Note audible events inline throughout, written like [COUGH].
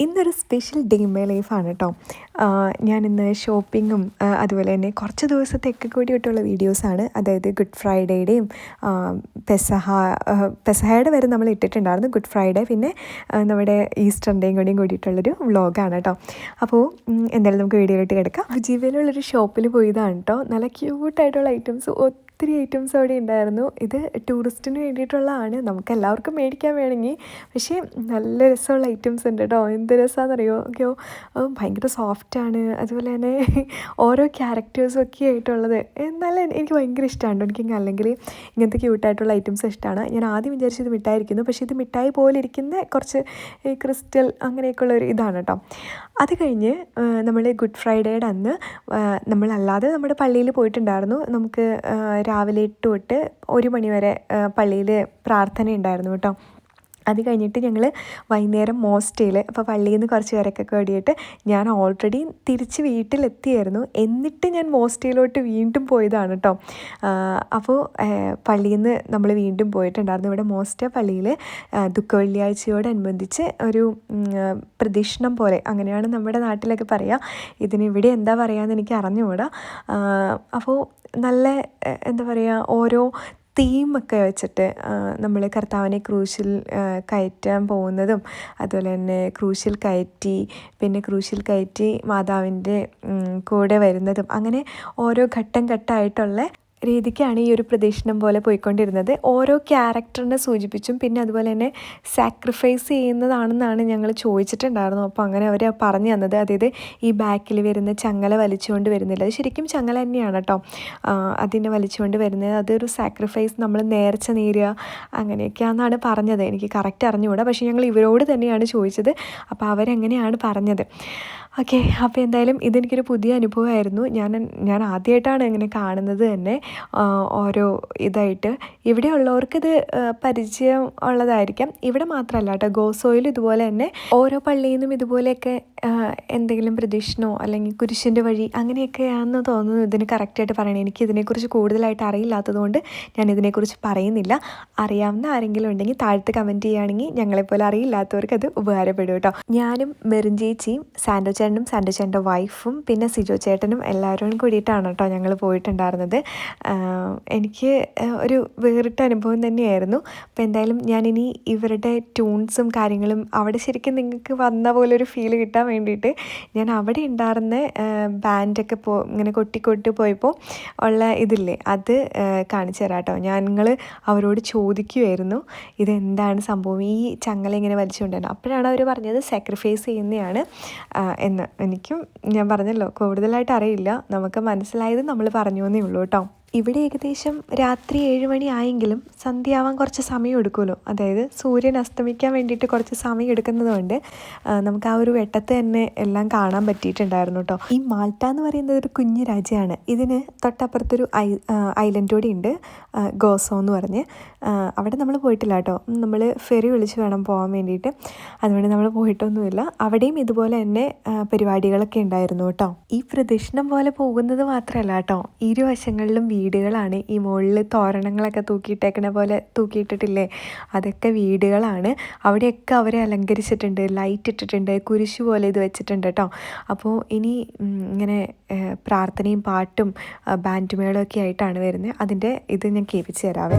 ഇന്നൊരു special day my ലൈഫാണ് കേട്ടോ ഞാനിന്ന് ഷോപ്പിങ്ങും അതുപോലെ തന്നെ കുറച്ച് ദിവസത്തേക്ക് കൂടിയിട്ടുള്ള വീഡിയോസാണ്. അതായത് ഗുഡ് ഫ്രൈഡേയുടെയും പെസഹ പെസഹയുടെ വരെ നമ്മൾ ഇട്ടിട്ടുണ്ടായിരുന്നു ഗുഡ് ഫ്രൈഡേ. പിന്നെ നമ്മുടെ ഈസ്റ്ററിന്റെയും കൂടിയും കൂടിയിട്ടുള്ളൊരു വ്ളോഗാണ് കേട്ടോ. അപ്പോൾ എന്തായാലും നമുക്ക് വീഡിയോയിലോട്ട് കിടക്കാം. ജീവനുള്ളൊരു ഷോപ്പിൽ പോയതാണ് കേട്ടോ. നല്ല ക്യൂട്ടായിട്ടുള്ള ഐറ്റംസ് ഒത്തിരി ഐറ്റംസ് അവിടെ ഉണ്ടായിരുന്നു. ഇത് ടൂറിസ്റ്റിന് വേണ്ടിയിട്ടുള്ളതാണ്. നമുക്ക് എല്ലാവർക്കും മേടിക്കാൻ വേണമെങ്കിൽ. പക്ഷേ നല്ല രസമുള്ള ഐറ്റംസ് ഉണ്ട് കേട്ടോ. എന്ത് രസമാണെന്നറിയോ ഓക്കെയോ ഭയങ്കര സോഫ്റ്റാണ് അതുപോലെ തന്നെ ഓരോ ക്യാരക്ടേഴ്സും ഒക്കെ ആയിട്ടുള്ളത്. എന്നാലും എനിക്ക് ഭയങ്കര ഇഷ്ടമാണ് എനിക്ക് അല്ലെങ്കിൽ ഇങ്ങനത്തെ ക്യൂട്ടായിട്ടുള്ള ഐറ്റംസ് ഇഷ്ടമാണ് ഞാൻ ആദ്യം വിചാരിച്ചത് മിഠായിരിക്കുന്നു പക്ഷേ ഇത് മിഠായി പോലെ ഇരിക്കുന്ന കുറച്ച് ഈ ക്രിസ്റ്റൽ അങ്ങനെയൊക്കെയുള്ള ഒരു ഇതാണ് കേട്ടോ അത് കഴിഞ്ഞ് നമ്മൾ ഗുഡ് ഫ്രൈഡേയുടെ അന്ന് നമ്മളല്ലാതെ നമ്മുടെ പള്ളിയിൽ പോയിട്ടുണ്ടായിരുന്നു. നമുക്ക് രാവിലെ എട്ട് തൊട്ട് ഒരു മണിവരെ പള്ളിയിൽ പ്രാർത്ഥന ഉണ്ടായിരുന്നു കേട്ടോ അത് കഴിഞ്ഞിട്ട് ഞങ്ങൾ വൈകുന്നേരം മോസ്റ്റേയിൽ അപ്പോൾ പള്ളിയിൽ നിന്ന് കുറച്ച് പേരൊക്കെ ഓടിയിട്ട് ഞാൻ ഓൾറെഡി തിരിച്ച് വീട്ടിലെത്തിയായിരുന്നു. എന്നിട്ട് ഞാൻ മോസ്റ്റേയിലോട്ട് വീണ്ടും പോയതാണ് കേട്ടോ അപ്പോൾ പള്ളിയിൽ നിന്ന് നമ്മൾ വീണ്ടും പോയിട്ടുണ്ടായിരുന്നു. ഇവിടെ മോസ്റ്റ പള്ളിയിൽ ദുഃഖ വെള്ളിയാഴ്ചയോടനുബന്ധിച്ച് ഒരു പ്രദക്ഷിണം പോലെ അങ്ങനെയാണ് നമ്മുടെ നാട്ടിലൊക്കെ പറയുക ഇതിന് ഇവിടെ എന്താ പറയുകയെന്ന് എനിക്ക് അറിഞ്ഞുകൂടാ. അപ്പോൾ നല്ല എന്താ പറയുക ഓരോ തീമൊക്കെ വെച്ചിട്ട് നമ്മൾ കർത്താവിനെ ക്രൂശിൽ കയറ്റാൻ പോകുന്നതും അതുപോലെ തന്നെ ക്രൂശിൽ കയറ്റി പിന്നെ ക്രൂശിൽ കയറ്റി മാതാവിന്റെ കൂടെ വരുന്നതും അങ്ങനെ ഓരോ ഘട്ടം ഘട്ടമായിട്ടുള്ള രീതിക്കാണ് ഈ ഒരു പ്രദക്ഷിണം പോലെ പോയിക്കൊണ്ടിരുന്നത്. ഓരോ ക്യാരക്ടറിനെ സൂചിപ്പിച്ചും പിന്നെ അതുപോലെ തന്നെ സാക്രിഫൈസ് ചെയ്യുന്നതാണെന്നാണ് ഞങ്ങൾ ചോദിച്ചിട്ടുണ്ടായിരുന്നു. അപ്പോൾ അങ്ങനെ അവർ പറഞ്ഞു തന്നത്. അതായത് ഈ ബാക്കിൽ വരുന്ന ചങ്ങല വലിച്ചുകൊണ്ട് വരുന്നില്ല. അത് ശരിക്കും ചങ്ങല തന്നെയാണ് കേട്ടോ അതിനെ വലിച്ചുകൊണ്ട് വരുന്നത്. അതൊരു സാക്രിഫൈസ് നമ്മൾ നേർച്ച നേരുക അങ്ങനെയൊക്കെയാണെന്നാണ് പറഞ്ഞത്. എനിക്ക് കറക്റ്റ് അറിഞ്ഞുകൂടാ. പക്ഷേ ഞങ്ങൾ ഇവരോട് തന്നെയാണ് ചോദിച്ചത്. അപ്പോൾ അവരെങ്ങനെയാണ് പറഞ്ഞത്? ഓക്കെ അപ്പോൾ എന്തായാലും ഇതെനിക്കൊരു പുതിയ അനുഭവമായിരുന്നു. ഞാൻ ഞാൻ ആദ്യമായിട്ടാണ് ഇങ്ങനെ കാണുന്നത് തന്നെ. ഓരോ ഇതായിട്ട്. ഇവിടെ ഉള്ളവർക്കിത് പരിചയം ഉള്ളതായിരിക്കാം. ഇവിടെ മാത്രമല്ല കേട്ടോ ഗോസോയിൽ ഇതുപോലെ തന്നെ ഓരോ പള്ളിയിൽ നിന്നും ഇതുപോലെയൊക്കെ എന്തെങ്കിലും പ്രദക്ഷിണോ അല്ലെങ്കിൽ കുരിശിന്റെ വഴി അങ്ങനെയൊക്കെയാണെന്ന് തോന്നുന്നു. ഇതിന് കറക്റ്റായിട്ട് പറയണേ. എനിക്ക് ഇതിനെക്കുറിച്ച് കൂടുതലായിട്ട് അറിയില്ലാത്തതുകൊണ്ട് ഞാൻ ഇതിനെക്കുറിച്ച് പറയുന്നില്ല. അറിയാവുന്ന ആരെങ്കിലും ഉണ്ടെങ്കിൽ താഴത്ത് കമന്റ് ചെയ്യുകയാണെങ്കിൽ ഞങ്ങളെപ്പോലെ അറിയില്ലാത്തവർക്ക് അത് ഉപകാരപ്പെടും കേട്ടോ. ഞാനും മെറിൻ ചേച്ചിയും സാൻഡോ ചേട്ടനും സാൻഡോ ചേട്ടന്റെ വൈഫും പിന്നെ സിജോ ചേട്ടനും എല്ലാവരും കൂടിയിട്ടാണ് കേട്ടോ ഞങ്ങൾ പോയിട്ടുണ്ടായിരുന്നത്. എനിക്ക് ഒരു വേറിട്ട അനുഭവം തന്നെയായിരുന്നു. അപ്പോൾ എന്തായാലും ഞാനിനി ഇവരുടെ ട്യൂൺസും കാര്യങ്ങളും അവിടെ ശരിക്കും നിങ്ങൾക്ക് വന്ന പോലെ ഒരു ഫീൽ കിട്ടാൻ വേണ്ടിയിട്ട് ഞാൻ അവിടെ ഉണ്ടായിരുന്ന ബാൻഡൊക്കെ പോ ഇങ്ങനെ കൊട്ടി കൊട്ടി പോയപ്പോൾ ഉള്ള ഇതില്ലേ അത് കാണിച്ചു തരാം കേട്ടോ. ഞങ്ങൾ അവരോട് ചോദിക്കുമായിരുന്നു ഇതെന്താണ് സംഭവം? ഈ ചങ്ങല ഇങ്ങനെ വലിച്ചുകൊണ്ടാണ് അപ്പോഴാണ് അവർ പറഞ്ഞത് സാക്രിഫൈസ് ചെയ്യുന്നതാണ്. എന്ന് എനിക്കും ഞാൻ പറഞ്ഞല്ലോ കൂടുതലായിട്ട് അറിയില്ല. നമുക്ക് മനസ്സിലായത് നമ്മൾ പറഞ്ഞു എന്നേ ഉള്ളൂ കേട്ടോ. ഇവിടെ ഏകദേശം രാത്രി ഏഴ് മണി ആയെങ്കിലും സന്ധ്യയാവാൻ കുറച്ച് സമയം എടുക്കുമല്ലോ. അതായത് സൂര്യൻ അസ്തമിക്കാൻ വേണ്ടിയിട്ട് കുറച്ച് സമയം എടുക്കുന്നതുകൊണ്ട് നമുക്ക് ആ ഒരു വെട്ടത്ത് തന്നെ എല്ലാം കാണാൻ പറ്റിയിട്ടുണ്ടായിരുന്നു കേട്ടോ ഈ മാൾട്ട എന്ന് പറയുന്നത് ഒരു കുഞ്ഞു രാജ്യമാണ്. ഇതിന് തൊട്ടപ്പുറത്തൊരു ഐ ഐലൻഡ് കൂടി ഉണ്ട് ഗോസോ എന്ന് പറഞ്ഞ്. അവിടെ നമ്മൾ പോയിട്ടില്ല കേട്ടോ നമ്മൾ ഫെറി വിളിച്ച് വേണം പോകാൻ വേണ്ടിയിട്ട്. അതുകൊണ്ട് നമ്മൾ പോയിട്ടൊന്നുമില്ല. അവിടെയും ഇതുപോലെ തന്നെ പരിപാടികളൊക്കെ ഉണ്ടായിരുന്നു കേട്ടോ ഈ പ്രദക്ഷിണം പോലെ പോകുന്നത് മാത്രമല്ല കേട്ടോ ഇരുവശങ്ങളിലും വീടുകളാണ്. ഈ മുകളിൽ തോരണങ്ങളൊക്കെ തൂക്കിയിട്ടേക്കണ പോലെ തൂക്കിയിട്ടിട്ടില്ലേ? അതൊക്കെ വീടുകളാണ്. അവിടെയൊക്കെ അവരെ അലങ്കരിച്ചിട്ടുണ്ട്. ലൈറ്റ് ഇട്ടിട്ടുണ്ട്. കുരിശ് പോലെ ഇത് വെച്ചിട്ടുണ്ട് കേട്ടോ. അപ്പോൾ ഇനി ഇങ്ങനെ പ്രാർത്ഥനയും പാട്ടും ആ, ബാൻഡ് മേളവും ഒക്കെ ആയിട്ടാണ് വരുന്നത്. അതിന്റെ ഇത് ഞാൻ കേൾപ്പിച്ച് തരാവേ.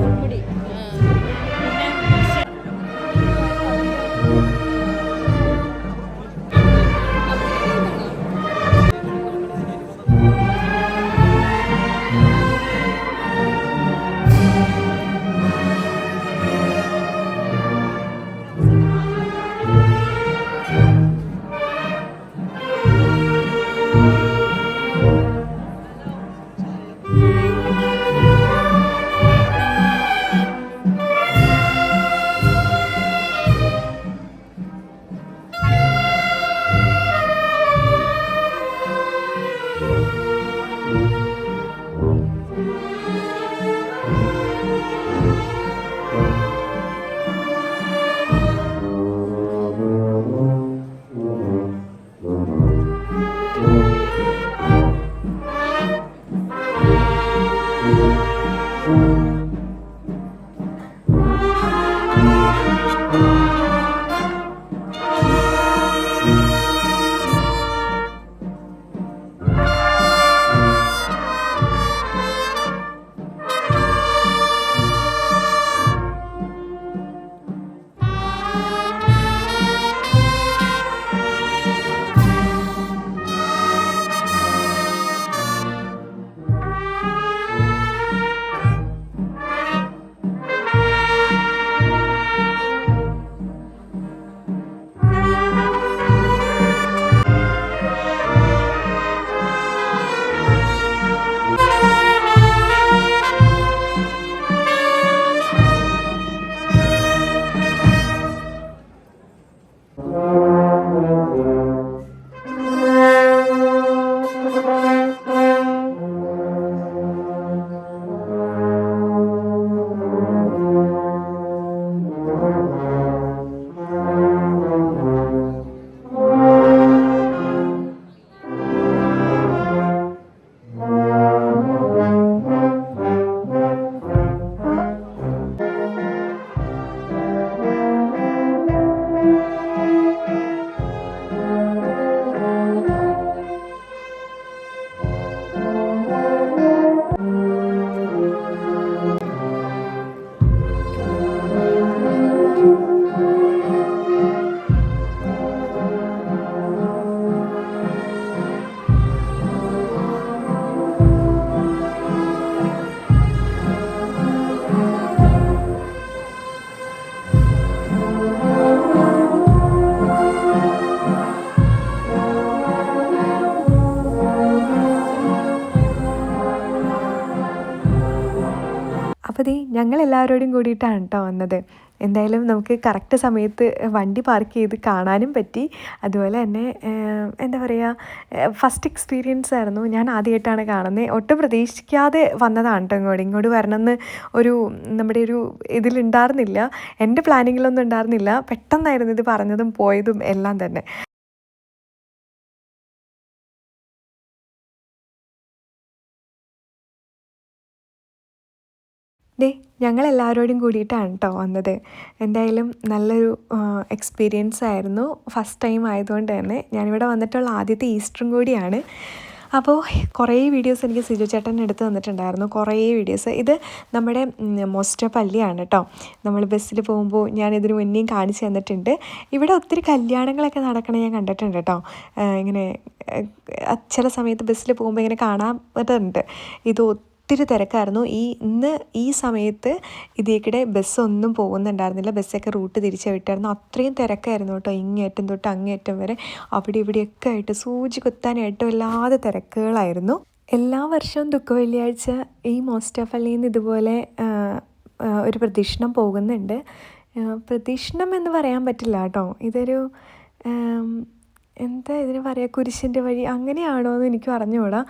ഞങ്ങൾ എല്ലാവരോടും കൂടിയിട്ടാണ് കേട്ടോ വന്നത്. എന്തായാലും നമുക്ക് കറക്റ്റ് സമയത്ത് വണ്ടി പാർക്ക് ചെയ്ത് കാണാനും പറ്റി. അതുപോലെ തന്നെ എന്താ പറയുക ഫസ്റ്റ് എക്സ്പീരിയൻസ് ആയിരുന്നു. ഞാൻ ആദ്യമായിട്ടാണ് കാണുന്നത് ഒട്ടും പ്രതീക്ഷിക്കാതെ വന്നതാണ് കേട്ടോ ഇങ്ങോട്ട്. ഇങ്ങോട്ട് വരണമെന്ന് ഒരു നമ്മുടെ ഒരു ഇതിലുണ്ടായിരുന്നില്ല. എന്റെ പ്ലാനിങ്ങിലൊന്നും ഉണ്ടായിരുന്നില്ല. പെട്ടെന്നായിരുന്നു ഇത് പറഞ്ഞതും പോയതും എല്ലാം തന്നെ. ഡേ ഞങ്ങളെല്ലാവരോടും കൂടിയിട്ടാണ് കേട്ടോ വന്നത്. എന്തായാലും നല്ലൊരു എക്സ്പീരിയൻസ് ആയിരുന്നു. ഫസ്റ്റ് ടൈം ആയതുകൊണ്ട് തന്നെ ഞാനിവിടെ വന്നിട്ടുള്ള ആദ്യത്തെ ഈസ്റ്ററും കൂടിയാണ്. അപ്പോൾ കുറേ വീഡിയോസ് എനിക്ക് സിജു ചേട്ടൻ എടുത്ത് തന്നിട്ടുണ്ടായിരുന്നു. കുറേ വീഡിയോസ് ഇത് നമ്മുടെ മൊസ്റ്റ പള്ളിയാണ് കേട്ടോ നമ്മൾ ബസ്സിൽ പോകുമ്പോൾ ഞാൻ ഇതിന് മുന്നേയും കാണിച്ചു തന്നിട്ടുണ്ട്. ഇവിടെ ഒത്തിരി കല്യാണങ്ങളൊക്കെ നടക്കണേ ഞാൻ കണ്ടിട്ടുണ്ട് കേട്ടോ ഇങ്ങനെ ചില സമയത്ത് ബസ്സിൽ പോകുമ്പോൾ ഇങ്ങനെ കാണാൻ പറ്റുന്നുണ്ട്. ഇത് ഒത്തിരി തിരക്കായിരുന്നു. ഈ ഇന്ന് ഈ സമയത്ത് ഇതേക്കിടെ ബസ്സൊന്നും പോകുന്നുണ്ടായിരുന്നില്ല. ബസ്സൊക്കെ റൂട്ട് തിരിച്ച് വിട്ടായിരുന്നു. അത്രയും തിരക്കായിരുന്നു കേട്ടോ. ഇങ്ങേറ്റം തൊട്ട് അങ്ങേറ്റം വരെ. അവിടെ ഇവിടെയൊക്കെ ആയിട്ട് സൂചി കുത്താനായിട്ടും വല്ലാതെ തിരക്കുകളായിരുന്നു. എല്ലാ വർഷവും ദുഃഖ വെള്ളിയാഴ്ച ഈ മോസ്റ്റ് ഓഫ് നിന്ന് ഇതുപോലെ ഒരു പ്രദക്ഷിണം പോകുന്നുണ്ട്. പ്രദക്ഷിണം എന്ന് പറയാൻ പറ്റില്ല കേട്ടോ. ഇതൊരു എന്താ ഇതിന് പറയുക കുരിശിന്റെ വഴി അങ്ങനെയാണോ എന്ന് എനിക്ക് അറിഞ്ഞുകൂടാ.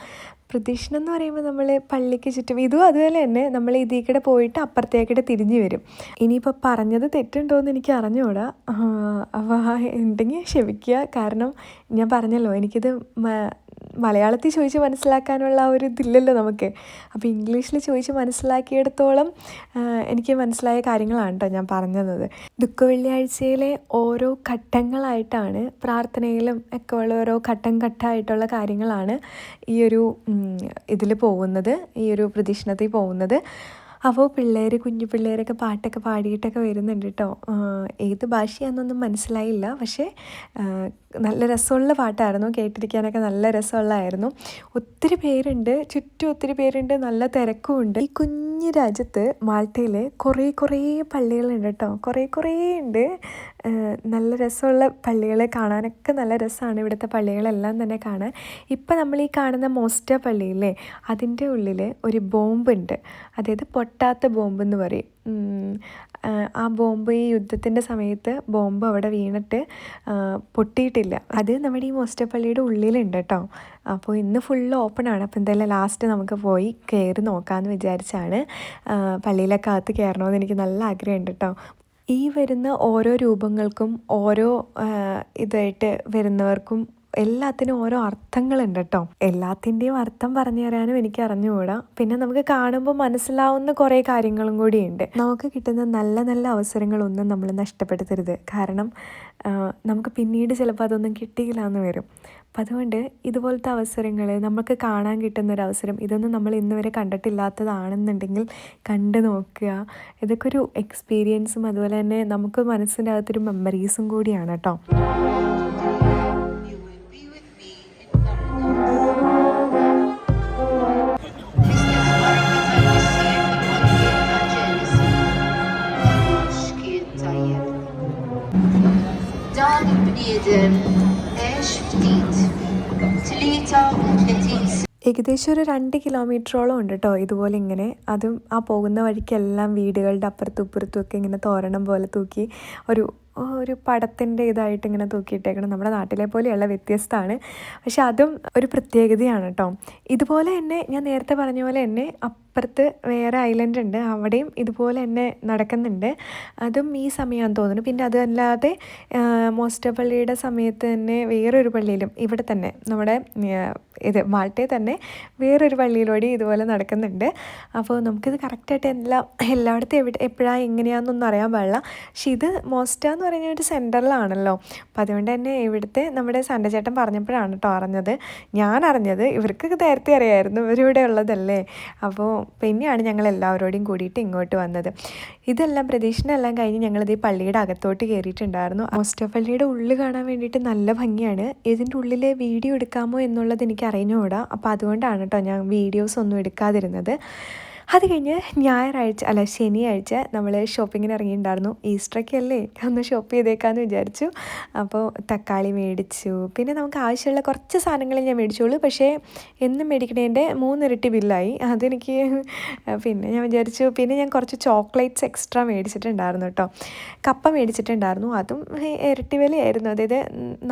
പ്രദക്ഷിണം എന്ന് പറയുമ്പോൾ നമ്മൾ പള്ളിക്ക് ചുറ്റും ഇതും അതുപോലെ തന്നെ നമ്മൾ ഇതിൽ പോയിട്ട് അപ്പുറത്തേക്കിടെ തിരിഞ്ഞു വരും. ഇനിയിപ്പോൾ പറഞ്ഞത് തെറ്റുണ്ടോ എന്ന് എനിക്ക് അറിഞ്ഞുകൂടാ. അപ്പോൾ ഉണ്ടെങ്കിൽ ക്ഷമിക്കുക. കാരണം ഞാൻ പറഞ്ഞല്ലോ എനിക്കിത് മലയാളത്തിൽ ചോദിച്ച് മനസ്സിലാക്കാനുള്ള ഒരു ഇതില്ലല്ലോ നമുക്ക്. അപ്പോൾ ഇംഗ്ലീഷിൽ ചോദിച്ച് മനസ്സിലാക്കിയെടുത്തോളം എനിക്ക് മനസ്സിലായ കാര്യങ്ങളാണ് കേട്ടോ ഞാൻ പറഞ്ഞത്. ദുഃഖ വെള്ളിയാഴ്ചയിലെ ഓരോ ഘട്ടങ്ങളായിട്ടാണ് പ്രാർത്ഥനയിലും ഒക്കെ ഉള്ള ഓരോ ഘട്ടം ഘട്ടമായിട്ടുള്ള കാര്യങ്ങളാണ് ഈ ഒരു ഇതിൽ പോകുന്നത് ഈ ഒരു പ്രദക്ഷിണത്തിൽ പോകുന്നത്. അപ്പോൾ പിള്ളേർ കുഞ്ഞു പിള്ളേരൊക്കെ പാട്ടൊക്കെ പാടിയിട്ടൊക്കെ വരുന്നുണ്ട് കേട്ടോ ഏത് ഭാഷയാണെന്നൊന്നും മനസ്സിലായില്ല. പക്ഷേ നല്ല രസമുള്ള പാട്ടായിരുന്നു. കേട്ടിരിക്കാനൊക്കെ നല്ല രസമുള്ളതായിരുന്നു. ഒത്തിരി പേരുണ്ട്. ചുറ്റും ഒത്തിരി പേരുണ്ട്. നല്ല തിരക്കുമുണ്ട്. ഈ കുഞ്ഞു രാജ്യത്ത് മാൾട്ടയിൽ കുറേ കുറേ പള്ളികളുണ്ട് കേട്ടോ കുറേ കുറേ ഉണ്ട്. നല്ല രസമുള്ള പള്ളികളെ കാണാനൊക്കെ നല്ല രസമാണ് ഇവിടുത്തെ പള്ളികളെല്ലാം തന്നെ കാണാൻ. ഇപ്പം നമ്മൾ ഈ കാണുന്ന മോസ്റ്റ പള്ളിയില്ലേ അതിന്റെ ഉള്ളിൽ ഒരു ബോംബുണ്ട്. അതായത് പൊട്ടാത്ത ബോംബ് എന്ന് പറയും ആ ബോംബ് ഈ യുദ്ധത്തിന്റെ സമയത്ത് ബോംബ് അവിടെ വീണിട്ട് പൊട്ടിയിട്ടില്ല. അത് നമ്മുടെ ഈ മോസ്റ്റപ്പള്ളിയുടെ ഉള്ളിലുണ്ട് കേട്ടോ. അപ്പോൾ ഇന്ന് ഫുള്ള് ഓപ്പൺ ആണ് അപ്പോൾ എന്തായാലും ലാസ്റ്റ് നമുക്ക് പോയി കയറി നോക്കാമെന്ന് വിചാരിച്ചാണ് പള്ളിയിലൊക്കെ അകത്ത് കയറണമെന്ന് എനിക്ക് നല്ല ആഗ്രഹമുണ്ട് കേട്ടോ. ഈ വരുന്ന ഓരോ രൂപങ്ങൾക്കും ഓരോ ഇതായിട്ട് വരുന്നവർക്കും എല്ലാത്തിനും ഓരോ അർത്ഥങ്ങളുണ്ട് കേട്ടോ എല്ലാത്തിന്റെയും അർത്ഥം പറഞ്ഞു തരാനും എനിക്ക് അറിഞ്ഞുകൂടാ. പിന്നെ നമുക്ക് കാണുമ്പോൾ മനസ്സിലാവുന്ന കുറേ കാര്യങ്ങളും കൂടിയുണ്ട്. നമുക്ക് കിട്ടുന്ന നല്ല നല്ല അവസരങ്ങളൊന്നും നമ്മൾ നഷ്ടപ്പെടുത്തരുത്. കാരണം നമുക്ക് പിന്നീട് ചിലപ്പോൾ അതൊന്നും കിട്ടിയില്ല എന്ന് വരും. അപ്പം അതുകൊണ്ട് ഇതുപോലത്തെ അവസരങ്ങൾ നമുക്ക് കാണാൻ കിട്ടുന്ന ഒരു അവസരം ഇതൊന്നും നമ്മൾ ഇന്ന് വരെ കണ്ടിട്ടില്ലാത്തതാണെന്നുണ്ടെങ്കിൽ കണ്ടു നോക്കുക. ഇതൊക്കെ ഒരു എക്സ്പീരിയൻസും അതുപോലെ തന്നെ നമുക്ക് മനസ്സിന്റെ അകത്തൊരു മെമ്മറീസും കൂടിയാണ് കേട്ടോ ഏകദേശം ഒരു രണ്ട് കിലോമീറ്ററോളം ഉണ്ട് കേട്ടോ ഇതുപോലെ ഇങ്ങനെ. അതും ആ പോകുന്ന വഴിക്കെല്ലാം വീടുകളുടെ അപ്പുറത്തും ഇപ്പുറത്തും ഒക്കെ ഇങ്ങനെ തോരണം പോലെ തൂക്കി ഒരു ഒരു പടത്തിന്റെ ഇതായിട്ട് ഇങ്ങനെ തൂക്കിയിട്ടേക്കണം നമ്മുടെ നാട്ടിലെ പോലെയുള്ള വ്യത്യസ്തമാണ്. പക്ഷെ അതും ഒരു പ്രത്യേകതയാണ് കേട്ടോ ഇതുപോലെ തന്നെ ഞാൻ നേരത്തെ പറഞ്ഞ പോലെ തന്നെ അപ്പുറത്ത് വേറെ ഐലൻഡ് ഉണ്ട്. അവിടെയും ഇതുപോലെ തന്നെ നടക്കുന്നുണ്ട്. അതും ഈ സമയമാണെന്ന് തോന്നുന്നു. പിന്നെ അതല്ലാതെ മോസ്റ്റ പള്ളിയുടെ സമയത്ത് തന്നെ വേറൊരു പള്ളിയിലും ഇവിടെ തന്നെ നമ്മുടെ ഇത് മാൾട്ടേ തന്നെ വേറൊരു പള്ളിയിലൂടെ ഇതുപോലെ നടക്കുന്നുണ്ട്. അപ്പോൾ നമുക്കിത് കറക്റ്റായിട്ട് എല്ലാം എല്ലായിടത്തും എവിടെ എപ്പോഴാണ് എങ്ങനെയാണെന്നൊന്നും അറിയാൻ പാടില്ല. പക്ഷെ ഇത് മോസ്റ്റ എന്ന് പറയുന്ന ഒരു സെന്ററിലാണല്ലോ അപ്പോൾ അതുകൊണ്ട് തന്നെ ഇവിടുത്തെ നമ്മുടെ സണ്ടചേട്ടൻ പറഞ്ഞപ്പോഴാണ് കേട്ടോ അറിഞ്ഞത്. ഞാൻ അറിഞ്ഞത് ഇവർക്ക് നേരത്തെ അറിയായിരുന്നു ഇവരിവിടെ ഉള്ളതല്ലേ. അപ്പോൾ പിന്നെയാണ് ഞങ്ങൾ എല്ലാവരോടും കൂടിയിട്ട് ഇങ്ങോട്ട് വന്നത്. ഇതെല്ലാം പ്രതീക്ഷനെല്ലാം കഴിഞ്ഞ് ഞങ്ങളിത് ഈ പള്ളിയുടെ അകത്തോട്ട് കയറിയിട്ടുണ്ടായിരുന്നു. പള്ളിയുടെ ഉള്ളിൽ കാണാൻ വേണ്ടിയിട്ട് നല്ല ഭംഗിയാണ്. ഇതിന്റെ ഉള്ളിൽ വീഡിയോ എടുക്കാമോ എന്നുള്ളത് എനിക്ക് അറിഞ്ഞുകൂടാ അപ്പോൾ അതുകൊണ്ടാണ് കേട്ടോ ഞാൻ വീഡിയോസ് ഒന്നും എടുക്കാതിരുന്നത്. അത് കഴിഞ്ഞ് ഞായറാഴ്ച അല്ല ശനിയാഴ്ച നമ്മൾ ഷോപ്പിങ്ങിന് ഇറങ്ങിയിട്ടുണ്ടായിരുന്നു ഈസ്റ്ററൊക്കെ അല്ലേ ഒന്ന് ഷോപ്പ് ചെയ്തേക്കാമെന്ന് വിചാരിച്ചു. അപ്പോൾ തക്കാളി മേടിച്ചു. പിന്നെ നമുക്ക് ആവശ്യമുള്ള കുറച്ച് സാധനങ്ങൾ ഞാൻ മേടിച്ചോളൂ പക്ഷേ എന്നും മേടിക്കണേന്റെ മൂന്നിരട്ടി ബില്ലായി. അതെനിക്ക് പിന്നെ ഞാൻ വിചാരിച്ചു. പിന്നെ ഞാൻ കുറച്ച് ചോക്ലേറ്റ്സ് എക്സ്ട്രാ മേടിച്ചിട്ടുണ്ടായിരുന്നു കേട്ടോ. കപ്പ മേടിച്ചിട്ടുണ്ടായിരുന്നു. അതും ഇരട്ടി വിലയായിരുന്നു. അതായത്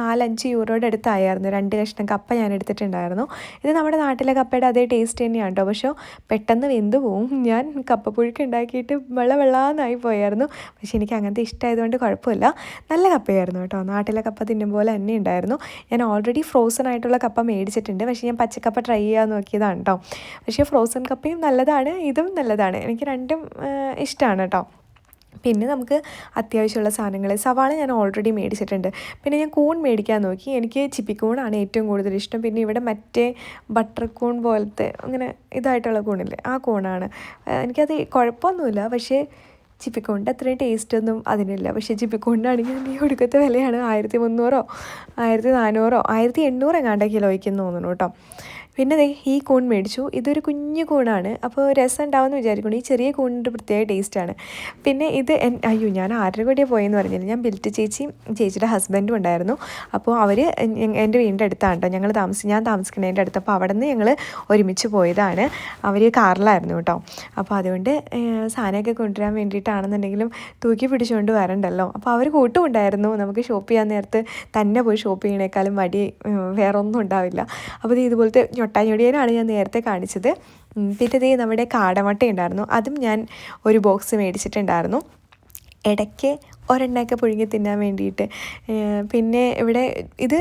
നാലഞ്ച് യൂറോയുടെ അടുത്തായിരുന്നു. രണ്ട് കഷ്ണം കപ്പ ഞാൻ എടുത്തിട്ടുണ്ടായിരുന്നു. ഇത് നമ്മുടെ നാട്ടിലെ കപ്പയുടെ അതേ ടേസ്റ്റ് തന്നെയാണ് കേട്ടോ. പക്ഷേ പെട്ടെന്ന് വെന്ത് പോവും. ഞാൻ കപ്പപ്പുഴുക്ക് ഉണ്ടാക്കിയിട്ട് വെള്ള വെള്ളാന്നായി പോയായിരുന്നു. പക്ഷെ എനിക്ക് അങ്ങനത്തെ ഇഷ്ടമായതുകൊണ്ട് കുഴപ്പമില്ല. നല്ല കപ്പയായിരുന്നു കേട്ടോ. നാട്ടിലെ കപ്പ തിന്നും പോലെ തന്നെ ഉണ്ടായിരുന്നു. ഞാൻ ഓൾറെഡി ഫ്രോസൺ ആയിട്ടുള്ള കപ്പ മേടിച്ചിട്ടുണ്ട്. പക്ഷേ ഞാൻ പച്ചക്കപ്പ ട്രൈ ചെയ്യാൻ നോക്കിയതാണ് കേട്ടോ. പക്ഷേ ഫ്രോസൺ കപ്പയും നല്ലതാണ് ഇതും നല്ലതാണ്. എനിക്ക് രണ്ടും ഇഷ്ടമാണ് കേട്ടോ. പിന്നെ നമുക്ക് അത്യാവശ്യമുള്ള സാധനങ്ങൾ. സവാള ഞാൻ ഓൾറെഡി മേടിച്ചിട്ടുണ്ട്. പിന്നെ ഞാൻ കൂൺ മേടിക്കാൻ നോക്കി. എനിക്ക് ചിപ്പിക്കൂണാണ് ഏറ്റവും കൂടുതൽ ഇഷ്ടം. പിന്നെ ഇവിടെ മറ്റേ ബട്ടർ കൂൺ പോലത്തെ അങ്ങനെ ഇതായിട്ടുള്ള കൂണില്ലേ ആ കൂണാണ് എനിക്കത് കുഴപ്പമൊന്നുമില്ല. പക്ഷേ ചിപ്പിക്കൂണിന്റെ അത്രയും ടേസ്റ്റൊന്നും അതിനില്ല. പക്ഷേ ചിപ്പിക്കൂണിനാണെങ്കിൽ ഈ ഒടുക്കത്തെ വിലയാണ് ആയിരത്തി മുന്നൂറോ ആയിരത്തി നാനൂറോ ആയിരത്തി എണ്ണൂറ് എങ്ങാണ്ട് കിലോയ്ക്ക് തോന്നുന്നു കേട്ടോ. പിന്നെ ദേ ഈ കൂൺ മേടിച്ചു. ഇതൊരു കുഞ്ഞു കൂണാണ്. അപ്പോൾ രസം ഉണ്ടാവുമെന്ന് വിചാരിക്കുന്നു. ഈ ചെറിയ കൂണിന്റെ പ്രത്യേക ടേസ്റ്റാണ് പിന്നെ ഇത് അയ്യോ ഞാൻ ആരുടെ കൂടെയാണ് പോയെന്ന് പറഞ്ഞില്ല. ഞാൻ ബിൽറ്റ് ചേച്ചിയും ചേച്ചിയുടെ ഹസ്ബൻഡും ഉണ്ടായിരുന്നു. അപ്പോൾ അവർ എന്റെ വീടിന്റെ അടുത്താണ് കേട്ടോ ഞങ്ങൾ താമസി ഞാൻ താമസിക്കുന്നതിന്റെ അടുത്ത്. അപ്പോൾ അവിടെ നിന്ന് ഞങ്ങൾ ഒരുമിച്ച് പോയതാണ്. അവർ കാറിലായിരുന്നു കേട്ടോ. അപ്പോൾ അതുകൊണ്ട് സാധനമൊക്കെ കൊണ്ടുവരാൻ വേണ്ടിയിട്ടാണെന്നുണ്ടെങ്കിലും തൂക്കി പിടിച്ചുകൊണ്ട് വരണ്ടല്ലോ. അപ്പോൾ അവർ കൂട്ടുമുണ്ടായിരുന്നു നമുക്ക് ഷോപ്പ് ചെയ്യാൻ നേരത്ത് തന്നെ പോയി ഷോപ്പ് ചെയ്യണേക്കാളും മടി വേറൊന്നും ഉണ്ടാവില്ല. അപ്പോൾ ഇത് ഇതുപോലത്തെ ഞൊട്ടാഞ്ഞൊടിയനാണ് ഞാൻ നേരത്തെ കാണിച്ചത്. പിന്നെ ഇതേ നമ്മുടെ കാടമട്ട ഉണ്ടായിരുന്നു. അതും ഞാൻ ഒരു ബോക്സ് മേടിച്ചിട്ടുണ്ടായിരുന്നു. ഇടയ്ക്ക് ഒരെണ്ണയൊക്കെ പുഴുങ്ങി തിന്നാൻ വേണ്ടിയിട്ട്. പിന്നെ ഇവിടെ ഇത്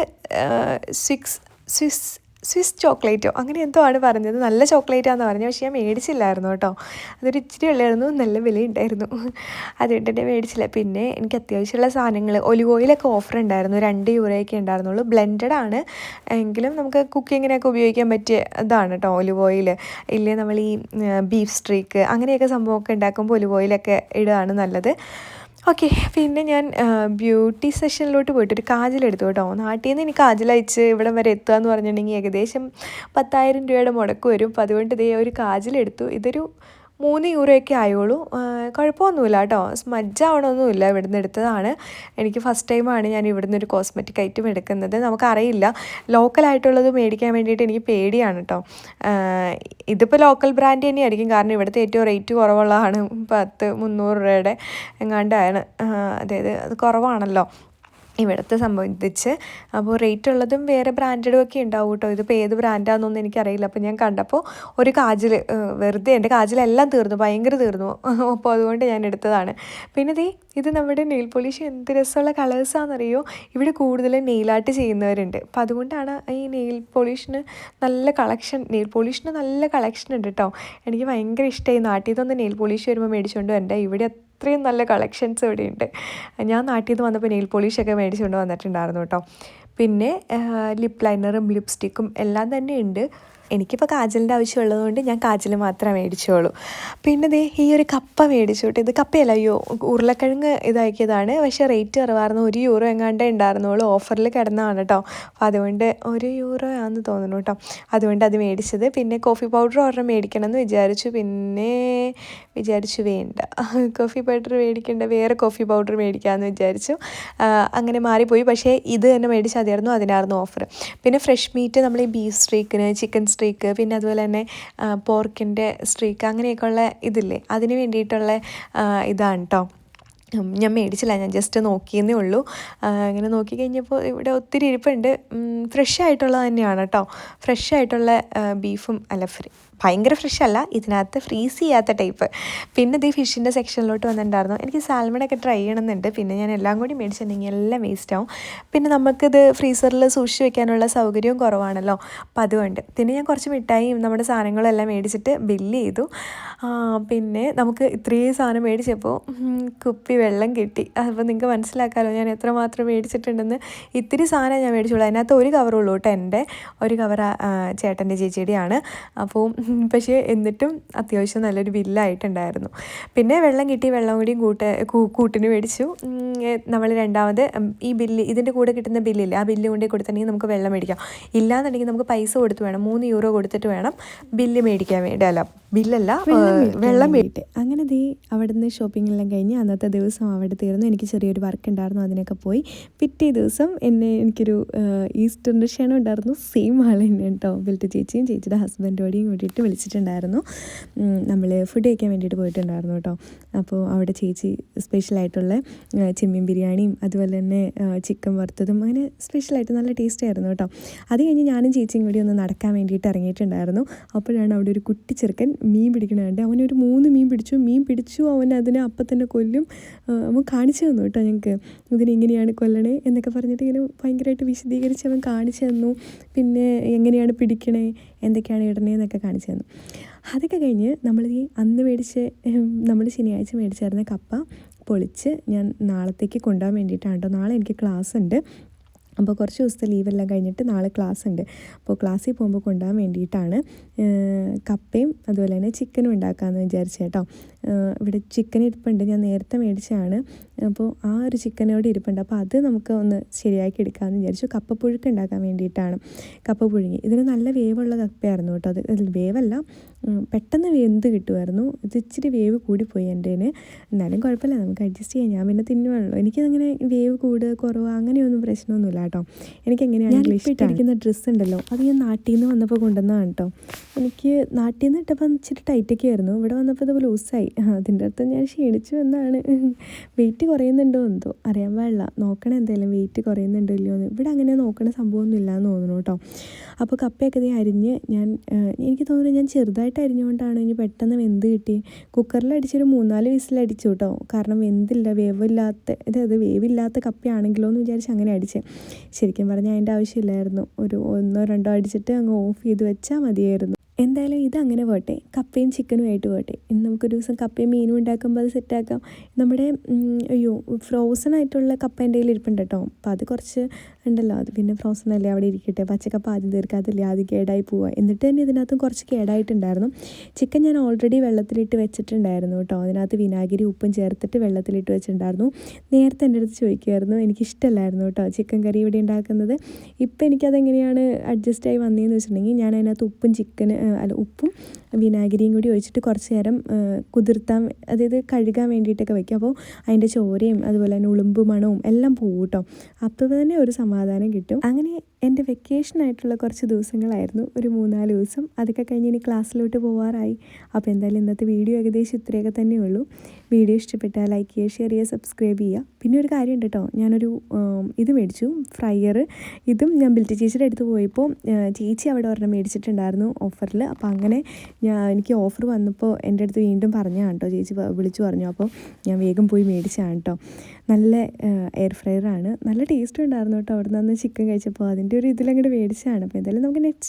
സ്വിക്സ് സ്വിസ് സ്വിസ് ചോക്ലേറ്റോ? അങ്ങനെ എന്തോ ആണ് പറഞ്ഞത്. നല്ല ചോക്ലേറ്റാണെന്ന് പറഞ്ഞത് പക്ഷേ ഞാൻ മേടിച്ചില്ലായിരുന്നു കേട്ടോ. അതൊരു ഇച്ചിരി ഉള്ളായിരുന്നു. നല്ല വിലയുണ്ടായിരുന്നു. [LAUGHS] അതുകൊണ്ട് തന്നെ മേടിച്ചില്ല. പിന്നെ എനിക്ക് അത്യാവശ്യമുള്ള സാധനങ്ങൾ ഒലിവ് ഓയിലൊക്കെ ഓഫർ ഉണ്ടായിരുന്നു. രണ്ട് യൂറോയൊക്കെ ഉണ്ടായിരുന്നുള്ളൂ. ബ്ലെൻഡഡ് ആണ്. എങ്കിലും നമുക്ക് കുക്കിങ്ങിനൊക്കെ ഉപയോഗിക്കാൻ പറ്റിയ ഇതാണ് കേട്ടോ ഒലിവ് ഓയിൽ ഇല്ലേ നമ്മൾ ഈ ബീഫ് സ്ട്രീക്ക് അങ്ങനെയൊക്കെ സംഭവമൊക്കെ ഉണ്ടാക്കുമ്പോൾ ഒലിവ് ഓയിലൊക്കെ ഇടുകയാണ് നല്ലത്. ഓക്കെ പിന്നെ ഞാൻ ബ്യൂട്ടി സെഷനിലോട്ട് പോയിട്ട് ഒരു കാജലെടുത്തു കേട്ടോ. നാട്ടിൽ നിന്ന് എനിക്ക് കാജൽ അയച്ച് ഇവിടം വരെ എത്തുക എന്ന് പറഞ്ഞിട്ടുണ്ടെങ്കിൽ ഏകദേശം പത്തായിരം രൂപയുടെ മുടക്ക് വരും. അപ്പോൾ അതുകൊണ്ട് ഇതേ ഒരു കാജലെടുത്തു. ഇതൊരു മൂന്ന് യൂറോയൊക്കെ ആയുള്ളൂ. കുഴപ്പമൊന്നുമില്ല കേട്ടോ. സ്മജ്ജാവണമൊന്നുമില്ല ഇവിടുന്ന് എടുത്തതാണ്. എനിക്ക് ഫസ്റ്റ് ടൈമാണ് ഞാൻ ഇവിടുന്ന് ഒരു കോസ്മെറ്റിക് ഐറ്റം എടുക്കുന്നത്. നമുക്കറിയില്ല. ലോക്കലായിട്ടുള്ളത് മേടിക്കാൻ വേണ്ടിയിട്ട് എനിക്ക് പേടിയാണ് കേട്ടോ. ഇതിപ്പോൾ ലോക്കൽ ബ്രാൻഡ് തന്നെയായിരിക്കും. കാരണം ഇവിടുത്തെ ഏറ്റവും റേറ്റ് കുറവുള്ളതാണ് പത്ത് മുന്നൂറ് രൂപയുടെ എങ്ങാണ്ടാണ്. അതായത് അത് കുറവാണല്ലോ. ഇവിടുത്തെ സംബന്ധിച്ച്. അപ്പോൾ റേറ്റ് ഉള്ളതും വേറെ ബ്രാൻഡഡും ഒക്കെ ഉണ്ടാവും കേട്ടോ. ഇതിപ്പോൾ ഏത് ബ്രാൻഡാണെന്നൊന്നും എനിക്കറിയില്ല. അപ്പോൾ ഞാൻ കണ്ടപ്പോൾ ഒരു കാജിൽ വെറുതെ എന്റെ കാജിലെല്ലാം തീർന്നു. ഭയങ്കര തീർന്നു. [LAUGHS] അപ്പോൾ അതുകൊണ്ട് ഞാൻ എടുത്തതാണ്. പിന്നെ ദേ ഇത് നമ്മുടെ നെയിൽ പോളിഷ് എന്ത് രസമുള്ള കളേഴ്സാണെന്നറിയോ ഇവിടെ കൂടുതലും നെയിലായിട്ട് ചെയ്യുന്നവരുണ്ട്. അപ്പോൾ അതുകൊണ്ടാണ് ഈ നെയിൽ പോളിഷിന് നല്ല കളക്ഷൻ നെയിൽ പോളിഷിന് നല്ല കളക്ഷൻ ഉണ്ട് കേട്ടോ. എനിക്ക് ഭയങ്കര ഇഷ്ടമായി നാട്ടിൽ നിന്ന് നെയിൽ പോളിഷ് വരുമ്പോൾ മേടിച്ചുകൊണ്ട് വരണ്ടേ? ഇവിടെ അത്രയും നല്ല കളക്ഷൻസ് ഇവിടെയുണ്ട്. ഞാൻ നാട്ടിൽ നിന്ന് വന്നപ്പോൾ നെയിൽ പോളിഷൊക്കെ മേടിച്ചുകൊണ്ട് വന്നിട്ടുണ്ടായിരുന്നു കേട്ടോ. പിന്നെ ലിപ് ലൈനറും ലിപ്സ്റ്റിക്കും എല്ലാം തന്നെ ഉണ്ട്. എനിക്കിപ്പോൾ കാജലിന്റെ ആവശ്യമുള്ളതുകൊണ്ട് ഞാൻ കാജൽ മാത്രമേ മേടിച്ചോളൂ. പിന്നെ ദേ ഈ ഒരു കപ്പ മേടിച്ചോട്ടെ ഇത് കപ്പയല്ല അയ്യോ ഉരുളക്കിഴങ്ങ് ഇതാക്കിയതാണ്. പക്ഷേ റേറ്റ് കുറവായിരുന്നു ഒരു യൂറോ എങ്ങാണ്ടേ ഉണ്ടായിരുന്നുള്ളൂ. ഓഫറിൽ കിടന്നതാണ് കേട്ടോ അപ്പോൾ അതുകൊണ്ട് ഒരു യൂറോ ആണെന്ന് തോന്നുന്നു കേട്ടോ അതുകൊണ്ട് അത് മേടിച്ചത്. പിന്നെ കോഫി പൗഡർ ഓർഡർ മേടിക്കണം എന്ന് വിചാരിച്ചു. പിന്നെ വിചാരിച്ചു വേണ്ട. കോഫി പൗഡർ മേടിക്കേണ്ട വേറെ കോഫി പൗഡർ മേടിക്കാമെന്ന് വിചാരിച്ചു. അങ്ങനെ മാറിപ്പോയി. പക്ഷേ ഇത് തന്നെ മേടിച്ചാൽ അതായിരുന്നു അതിനായിരുന്നു ഓഫർ പിന്നെ ഫ്രഷ് മീറ്റ് നമ്മൾ ഈ ബീഫ് സ്ട്രീക്കിന് ചിക്കൻ സ്ട്രീക്ക് പിന്നെ അതുപോലെ തന്നെ പോർക്കിന്റെ സ്ട്രീക്ക് അങ്ങനെയൊക്കെയുള്ള ഇതില്ലേ? അതിന് വേണ്ടിയിട്ടുള്ള ഇതാണ് കേട്ടോ ഞാൻ മേടിച്ചില്ല ഞാൻ ജസ്റ്റ് നോക്കിയെന്നേ ഉള്ളൂ. അങ്ങനെ നോക്കി കഴിഞ്ഞപ്പോൾ ഇവിടെ ഒത്തിരി ഇരിപ്പുണ്ട്. ഫ്രഷ് ആയിട്ടുള്ളത് തന്നെയാണ് കേട്ടോ ഫ്രഷ് ആയിട്ടുള്ള ബീഫും അല്ല ഭയങ്കര ഫ്രഷ് അല്ല. ഇതിനകത്ത് ഫ്രീസ് ചെയ്യാത്ത ടൈപ്പ് പിന്നെ ഇത് ഫിഷിന്റെ സെക്ഷനിലോട്ട് വന്നിട്ടുണ്ടായിരുന്നു. എനിക്ക് സാൽമണൊക്കെ ട്രൈ ചെയ്യണമെന്നുണ്ട്. പിന്നെ ഞാൻ എല്ലാം കൂടി മേടിച്ചിട്ടുണ്ടെങ്കിൽ എല്ലാം വേസ്റ്റ് ആവും. പിന്നെ നമുക്കിത് ഫ്രീസറിൽ സൂക്ഷിച്ച് വെക്കാനുള്ള സൗകര്യവും കുറവാണല്ലോ. അപ്പം അതുകൊണ്ട് പിന്നെ ഞാൻ കുറച്ച് മിഠായിയും നമ്മുടെ സാധനങ്ങളെല്ലാം മേടിച്ചിട്ട് ബില്ല് ചെയ്തു. പിന്നെ നമുക്ക് ഇത്രയും സാധനം മേടിച്ചപ്പോൾ കുപ്പി വെള്ളം കിട്ടി. അപ്പോൾ നിങ്ങൾക്ക് മനസ്സിലാക്കാമല്ലോ ഞാൻ എത്രമാത്രം മേടിച്ചിട്ടുണ്ടെന്ന്. ഇത്തിരി സാധനം ഞാൻ മേടിച്ചുള്ളൂ. അതിനകത്ത് ഒരു കവറുള്ളൂ കേട്ടോ എന്റെ. ഒരു കവർ ചേട്ടന്റെ ചേച്ചിയുടെയാണ്. അപ്പോൾ പക്ഷേ എന്നിട്ടും അത്യാവശ്യം നല്ലൊരു ബില്ലായിട്ടുണ്ടായിരുന്നു. പിന്നെ വെള്ളം കിട്ടി വെള്ളം കൂടിയും കൂട്ട കൂട്ടിന് മേടിച്ചു. നമ്മൾ രണ്ടാമത് ഈ ബില്ല് ഇതിന്റെ കൂടെ കിട്ടുന്ന ബില്ലില്ലേ ആ ബില്ല് കൊണ്ടേ കൊടുത്തിട്ടുണ്ടെങ്കിൽ നമുക്ക് വെള്ളം മേടിക്കാം. ഇല്ലാന്നുണ്ടെങ്കിൽ നമുക്ക് പൈസ കൊടുത്ത് വേണം മൂന്ന് യൂറോ കൊടുത്തിട്ട് വേണം ബില്ല് മേടിക്കാൻ വേണ്ടി അല്ല ബില്ലല്ല വെള്ളം മേടിട്ട് അങ്ങനെ ദേ അവിടുന്ന് ഷോപ്പിംഗ് എല്ലാം കഴിഞ്ഞ് അന്നത്തെ ദിവസം അവിടെ തീർന്നു. എനിക്ക് ചെറിയൊരു വർക്ക് ഉണ്ടായിരുന്നു അതിനൊക്കെ പോയി. പിറ്റേ ദിവസം എന്നെ എനിക്കൊരു ഈസ്റ്ററിന്റെ ക്ഷണം ഉണ്ടായിരുന്നു. സെയിം ആൾ തന്നെ കേട്ടോ ബിൽറ്റ് ചേച്ചിയും ചേച്ചിയുടെ ഹസ്ബൻഡോടെയും കൂടിയിട്ട്. വിളിച്ചിട്ടുണ്ടായിരുന്നു. നമ്മൾ ഫുഡ് കഴിക്കാൻ വേണ്ടിയിട്ട് പോയിട്ടുണ്ടായിരുന്നു കേട്ടോ. അപ്പോൾ അവിടെ ചേച്ചി സ്പെഷ്യലായിട്ടുള്ള ചെമ്മീൻ ബിരിയാണിയും അതുപോലെ തന്നെ ചിക്കൻ വറുത്തതും അങ്ങനെ സ്പെഷ്യലായിട്ട് നല്ല ടേസ്റ്റ് ആയിരുന്നു കേട്ടോ. അത് കഴിഞ്ഞ് ഞാനും ചേച്ചിയും കൂടി ഒന്ന് നടക്കാൻ വേണ്ടിയിട്ട് ഇറങ്ങിയിട്ടുണ്ടായിരുന്നു. അപ്പോഴാണ് അവിടെ ഒരു കുട്ടി ചെറുക്കൻ മീൻ പിടിക്കണ കണ്ട് അവനൊരു മൂന്ന് മീൻ പിടിച്ചു. മീൻ പിടിച്ചു അവൻ അതിനെ അപ്പം തന്നെ കൊല്ലും. അവൻ കാണിച്ചു തന്നു കേട്ടോ ഞങ്ങൾക്ക് ഇതിനെ ഇങ്ങനെയാണ് കൊല്ലണേ എന്നൊക്കെ പറഞ്ഞിട്ട് ഇങ്ങനെ ഭയങ്കരമായിട്ട് വിശദീകരിച്ച് അവൻ കാണിച്ചു തന്നു. പിന്നെ എങ്ങനെയാണ് പിടിക്കണേ എന്തൊക്കെയാണ് ഇടണേ എന്നൊക്കെ കാണിച്ചു തന്നു അതൊക്കെ കഴിഞ്ഞ് നമ്മൾ ഈ അന്ന് മേടിച്ച് നമ്മൾ ശനിയാഴ്ച മേടിച്ചായിരുന്ന കപ്പ പൊളിച്ച് ഞാൻ നാളത്തേക്ക് കൊണ്ടുപോകാൻ വേണ്ടിയിട്ടാണ് കേട്ടോ നാളെ എനിക്ക് ക്ലാസ് ഉണ്ട് അപ്പോൾ കുറച്ച് ദിവസത്തെ ലീവെല്ലാം കഴിഞ്ഞിട്ട് നാളെ ക്ലാസ് ഉണ്ട് അപ്പോൾ ക്ലാസ്സിൽ പോകുമ്പോൾ കൊണ്ടുപോകാൻ വേണ്ടിയിട്ടാണ് കപ്പയും അതുപോലെ തന്നെ ചിക്കനും ഉണ്ടാക്കാമെന്ന് വിചാരിച്ചു കേട്ടോ ഏഹ് ഇവിടെ ചിക്കൻ ഇരിപ്പുണ്ട്. ഞാൻ നേരത്തെ മേടിച്ചാണ് അപ്പോൾ ആ ഒരു ചിക്കനോട് ഇരിപ്പുണ്ട്. അപ്പോൾ അത് നമുക്ക് ഒന്ന് ശരിയാക്കി എടുക്കാമെന്ന് വിചാരിച്ചു. കപ്പപ്പുഴുക്ക് ഉണ്ടാക്കാൻ വേണ്ടിയിട്ടാണ് കപ്പ പുഴുങ്ങി ഇതിന് നല്ല വേവുള്ള കപ്പയായിരുന്നു കേട്ടോ അത്. വേവല്ല. പെട്ടെന്ന് വെന്ത് കിട്ടുമായിരുന്നു. ഇത് ഇച്ചിരി വേവ് കൂടിപ്പോയി എന്റെ എന്നാലും കുഴപ്പമില്ല. നമുക്ക് അഡ്ജസ്റ്റ് ചെയ്യാം. ഞാൻ പിന്നെ തിന്നുവാണല്ലോ. എനിക്കങ്ങനെ വേവ് കൂടുക കുറവ് അങ്ങനെയൊന്നും പ്രശ്നമൊന്നുമില്ല കേട്ടോ. എനിക്ക് എങ്ങനെയാണെങ്കിലും ഇഷ്ടമായിരിക്കുന്ന ഡ്രസ്സ് ഉണ്ടല്ലോ. അത് ഞാൻ നാട്ടിൽ നിന്ന് വന്നപ്പോൾ കൊണ്ടുവന്നതാണ് കേട്ടോ. എനിക്ക് നാട്ടിൽ നിന്ന് ഇട്ടപ്പോൾ ഇച്ചിരി ടൈറ്റൊക്കെ ആയിരുന്നു ഇവിടെ വന്നപ്പോൾ ഇത് ലൂസായി അതിന്റെ അർത്ഥം ഞാൻ ക്ഷീണിച്ചു എന്നാണ്. വെയിറ്റ് കുറയുന്നുണ്ടോ എന്തോ? അറിയാൻ പാടില്ല. നോക്കണം എന്തായാലും വെയിറ്റ് കുറയുന്നുണ്ടോ ഇല്ലയോ എന്ന്. ഇവിടെ അങ്ങനെ നോക്കണ സംഭവമൊന്നും ഇല്ലയെന്ന് തോന്നുന്നു കേട്ടോ. അപ്പോൾ കപ്പയൊക്കെ ഇതേ അരിഞ്ഞ് ഞാൻ എനിക്ക് തോന്നുന്നു ഞാൻ ചെറുതായിട്ട് അരിഞ്ഞുകൊണ്ടാണ് ഇനി പെട്ടെന്ന് വെന്ത് കിട്ടി കുക്കറിൽ അടിച്ചൊരു മൂന്നാൽ വിസിലടിച്ചു കേട്ടോ. കാരണം വെന്തില്ല വേവില്ലാത്ത അതായത് വേവില്ലാത്ത കപ്പയാണെങ്കിലോ എന്ന് വിചാരിച്ച് അങ്ങനെ അടിച്ചേ. ശരിക്കും പറഞ്ഞാൽ അതിന്റെ ആവശ്യമില്ലായിരുന്നു. ഒരു ഒന്നോ രണ്ടോ അടിച്ചിട്ട് അങ്ങ് ഓഫ് ചെയ്ത് വെച്ചാൽ മതിയായിരുന്നു. എന്തായാലും ഇത് അങ്ങനെ പോട്ടെ. കപ്പയും ചിക്കനും ആയിട്ട് പോട്ടെ. ഇന്ന് നമുക്കൊരു ദിവസം കപ്പയും മീനും ഉണ്ടാക്കുമ്പോൾ അത് സെറ്റാക്കാം നമ്മുടെ അയ്യോ ഫ്രോസൺ ആയിട്ടുള്ള കപ്പ എന്റെ കയ്യിൽ ഇരിപ്പുണ്ട് കേട്ടോ. അപ്പോൾ അത് കുറച്ച് ഉണ്ടല്ലോ. അത് പിന്നെ ഫ്രോസൺ അല്ലേ അവിടെ ഇരിക്കട്ടെ. പച്ചക്കപ്പ ആദ്യം തീർക്കാതില്ലേ ആദ്യം കേടായി പോവുക എന്നിട്ട് തന്നെ ഇതിനകത്തും കുറച്ച് കേടായിട്ടുണ്ടായിരുന്നു. ചിക്കൻ ഞാൻ ഓൾറെഡി വെള്ളത്തിലിട്ട് വെച്ചിട്ടുണ്ടായിരുന്നു കേട്ടോ. അതിനകത്ത് വിനാഗിരി ഉപ്പും ചേർത്തിട്ട് വെള്ളത്തിലിട്ട് വെച്ചിട്ടുണ്ടായിരുന്നു. നേരത്തെ എന്റെ അടുത്ത് ചോദിക്കുമായിരുന്നു എനിക്കിഷ്ടമല്ലായിരുന്നു കേട്ടോ ചിക്കൻ കറി ഇവിടെ ഉണ്ടാക്കുന്നത്. ഇപ്പം എനിക്കതെങ്ങനെയാണ് അഡ്ജസ്റ്റ് ആയി വന്നതെന്ന് വെച്ചിട്ടുണ്ടെങ്കിൽ ഞാൻ അതിനകത്ത് ഉപ്പും ചിക്കന് അല്ല ഉപ്പും വിനാഗിരിയും കൂടി ഒഴിച്ചിട്ട് കുറച്ച് നേരം കുതിർത്താൻ അതായത് കഴുകാൻ വേണ്ടിയിട്ടൊക്കെ വയ്ക്കും അപ്പോൾ അതിന്റെ ചോരയും അതുപോലെ തന്നെ ഉളുമ്പ് മണവും എല്ലാം പോകും കേട്ടോ. അപ്പോൾ തന്നെ ഒരു സമാധാനം കിട്ടും. അങ്ങനെ എന്റെ വെക്കേഷൻ ആയിട്ടുള്ള കുറച്ച് ദിവസങ്ങളായിരുന്നു. ഒരു മൂന്നാൽ ദിവസം അതൊക്കെ കഴിഞ്ഞ് ഇനി ക്ലാസ്സിലോട്ട് പോകാറായി അപ്പോൾ എന്തായാലും ഇന്നത്തെ വീഡിയോ ഏകദേശം ഇത്രയൊക്കെ തന്നെ ഉള്ളൂ. വീഡിയോ ഇഷ്ടപ്പെട്ടാൽ ലൈക്ക് ചെയ്യുക ഷെയർ ചെയ്യുക സബ്സ്ക്രൈബ് ചെയ്യുക. പിന്നെ ഒരു കാര്യമുണ്ട് കേട്ടോ. ഞാനൊരു ഇത് മേടിച്ചു ഫ്രയർ ഇതും ഞാൻ ബിൽറ്റ് ചേച്ചിയുടെ അടുത്ത് പോയപ്പോൾ ചേച്ചി അവിടെ ഒരെണ്ണം മേടിച്ചിട്ടുണ്ടായിരുന്നു ഓഫറിൽ അപ്പോൾ അങ്ങനെ ഞാൻ എനിക്ക് ഓഫർ വന്നപ്പോൾ എന്റെ അടുത്ത് വീണ്ടും പറഞ്ഞാണ് കേട്ടോ. ചേച്ചി വിളിച്ചു പറഞ്ഞു. അപ്പോൾ ഞാൻ വേഗം പോയി മേടിച്ചാണ് കേട്ടോ. നല്ല എയർ ഫ്രയറാണ് നല്ല ടേസ്റ്റ് ഉണ്ടായിരുന്നു കേട്ടോ. അവിടെ നിന്ന് ചിക്കൻ കഴിച്ചപ്പോൾ അതിന്റെ ഒരു ഇതിലങ്ങോട്ട് മേടിച്ചാണ്. അപ്പോൾ എന്തായാലും നമുക്ക് നെക്സ്റ്റ്